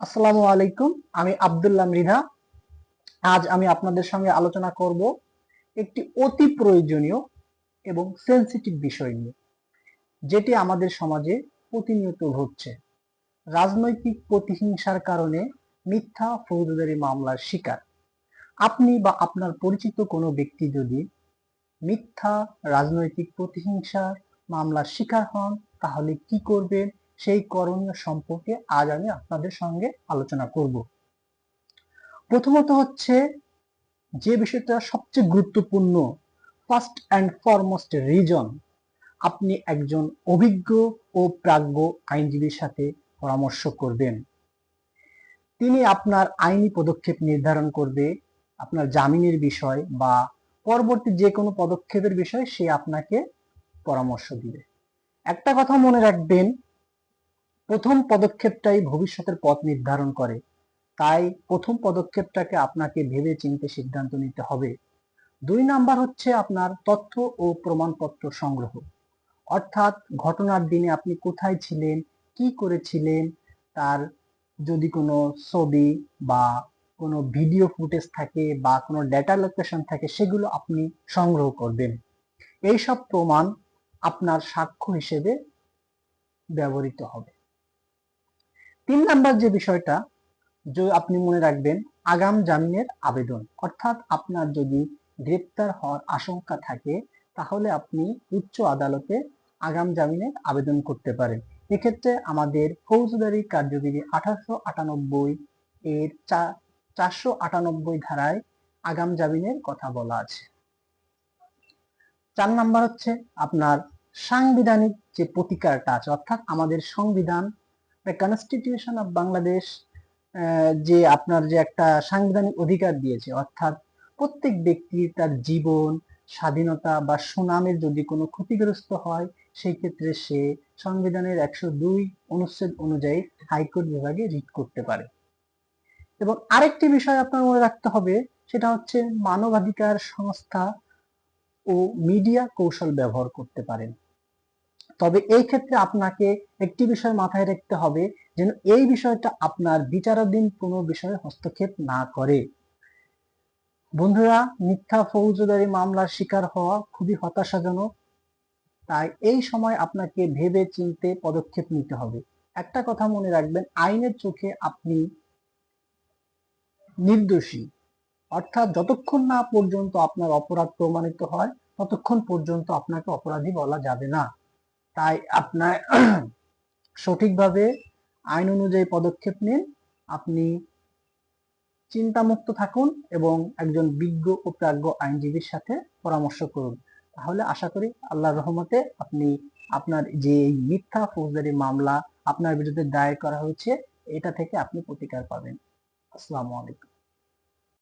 আসসালামু আলাইকুম, আমি আব্দুল্লাহ মৃধা আজ আমি আপনাদের সঙ্গে আলোচনা করব একটি অতি প্রয়োজনীয় এবং সেন্সিটিভ বিষয় নিয়ে, যেটি আমাদের সমাজে প্রতিনিয়ত ঘটছে। রাজনৈতিক প্রতিহিংসার কারণে মিথ্যা ফৌজদারি মামলার শিকার। আপনি বা আপনার পরিচিত কোনো ব্যক্তি যদি মিথ্যা রাজনৈতিক প্রতিহিংসার মামলার শিকার হন, তাহলে কি করবেন? সেই করণীয় সম্পর্কে আজ আমি আপনাদের সঙ্গে আলোচনা করব। প্রথমত হচ্ছে যে বিষয়টা সবচেয়ে গুরুত্বপূর্ণ ফার্স্ট অ্যান্ড ফরমোস্ট রিজন আপনি একজন অভিজ্ঞ ও প্রাজ্ঞ আইনজীবীর সাথে পরামর্শ করবেন। তিনি আপনার আইনি পদক্ষেপ নির্ধারণ করবে, আপনার জামিনের বিষয় বা পরবর্তী যে কোনো পদক্ষেপের বিষয়ে সে আপনাকে পরামর্শ দিবে। একটা কথা মনে রাখবেন প্রথম পদক্ষেপটাই ভবিষ্যতের পথ নির্ধারণ করে। তাই প্রথম পদক্ষেপটাকে আপনাকে ভেবে চিনতে সিদ্ধান্ত নিতে হবে। দুই নাম্বার হচ্ছে আপনার তথ্য ও প্রমাণপত্র সংগ্রহ। অর্থাৎ ঘটনার দিনে আপনি কোথায় ছিলেন, কি করেছিলেন, তার যদি কোনো ছবি বা কোনো ভিডিও ফুটেজ থাকে বা কোনো ডেটা লোকেশন থাকে, সেগুলো আপনি সংগ্রহ করবেন। এইসব প্রমাণ আপনার সাক্ষ্য হিসেবে ব্যবহৃত হবে। তিন নাম্বার যে বিষয়টা, যে আপনি মনে রাখবেন, আগাম জামিনের আবেদন। অর্থাৎ আপনার যদি গ্রেপ্তার হওয়ার আশঙ্কা থাকে, তাহলে আপনি উচ্চ আদালতে আগাম জামিনের আবেদন করতে পারেন। এক্ষেত্রে আমাদের ফৌজদারি কার্যবিধি আঠারোশো আটানব্বই এর চারশো আটানব্বই ধারায় আগাম জামিনের কথা বলা আছে। চার নাম্বার হচ্ছে আপনার সাংবিধানিক যে প্রতিকারটা আছে, অর্থাৎ আমাদের সংবিধান কনস্টিটিউশন অফ বাংলাদেশ যে আপনার যে একটা সাংবিধানিক অধিকার দিয়েছে, অর্থাৎ প্রত্যেক ব্যক্তি তার জীবন, স্বাধীনতা বা সুনামের যদি কোনো ক্ষতিগ্রস্ত হয়, সেই ক্ষেত্রে সে সংবিধানের একশো দুই অনুচ্ছেদ অনুযায়ী হাইকোর্ট বিভাগে রিট করতে পারে। এবং আরেকটি বিষয় আপনার মনে রাখতে হবে, সেটা হচ্ছে মানবাধিকার সংস্থা ও মিডিয়া কৌশল ব্যবহার করতে পারেন। তবে এই ক্ষেত্রে আপনাকে একটি বিষয় মাথায় রাখতে হবে যেন এই বিষয়টা আপনার বিচারাধীন কোনো বিষয়ে হস্তক্ষেপ না করে। বন্ধুরা, মিথ্যা, ফৌজদারি মামলার শিকার হওয়া খুবই হতাশাজনক। তাই এই সময় আপনাকে ভেবে চিনতে পদক্ষেপ নিতে হবে। একটা কথা মনে রাখবেন, আইনের চোখে আপনি নির্দোষী। অর্থাৎ যতক্ষণ না পর্যন্ত আপনার অপরাধ প্রমাণিত হয়, ততক্ষণ পর্যন্ত আপনাকে অপরাধী বলা যাবে না। তাই আপনার সঠিকভাবে আইন অনুযায়ী পদক্ষেপ নিন। আপনি চিন্তামুক্ত থাকুন এবং একজন বিজ্ঞ ও প্রাজ্ঞ আইনজীবীর সাথে পরামর্শ করুন। তাহলে আশা করি আল্লাহর রহমতে আপনি আপনার যে মিথ্যা ফৌজদারি মামলা আপনার বিরুদ্ধে দায়ের করা হয়েছে, এটা থেকে আপনি প্রতিকার পাবেন। আসসালামু আলাইকুম।